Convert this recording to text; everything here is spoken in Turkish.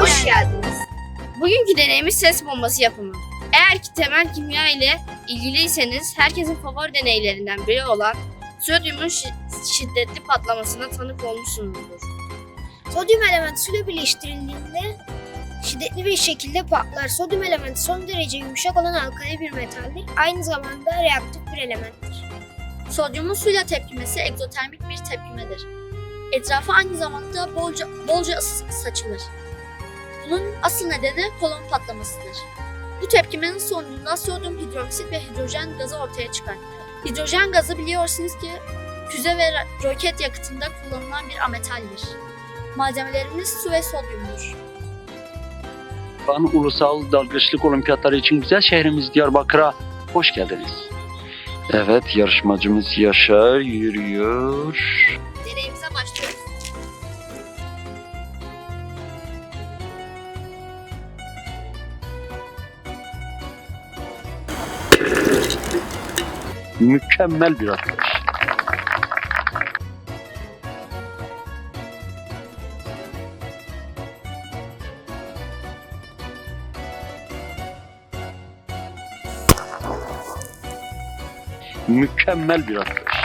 hoş geldiniz. Bugünkü deneyimiz ses bombası yapımı. Eğer ki temel kimya ile ilgiliyseniz herkesin favori deneylerinden biri olan sodyumun şi- şiddetli patlamasına tanık olmuşsunuzdur. Sodyum elementi suyla birleştirildiğinde şiddetli bir şekilde patlar. Sodyum elementi son derece yumuşak olan alkali bir metaldir. Aynı zamanda reaktif bir elementtir. Sodyumun suyla tepkimesi egzotermik bir tepkimedir. Etrafa aynı zamanda bolca, bolca saçılır. Bunun asıl nedeni kolon patlamasıdır. Bu tepkimenin sonucunda sodyum hidroksit ve hidrojen gazı ortaya çıkar. Hidrojen gazı biliyorsunuz ki füze ve roket yakıtında kullanılan bir ametaldir. Malzemelerimiz su ve sodyumdur. Van Ulusal Dalgıçlık Olimpiyatları için güzel şehrimiz Diyarbakır'a hoş geldiniz. Evet yarışmacımız Yaşar yürüyor. Deneyimize Mükemmel bir atış. Mükemmel bir atış.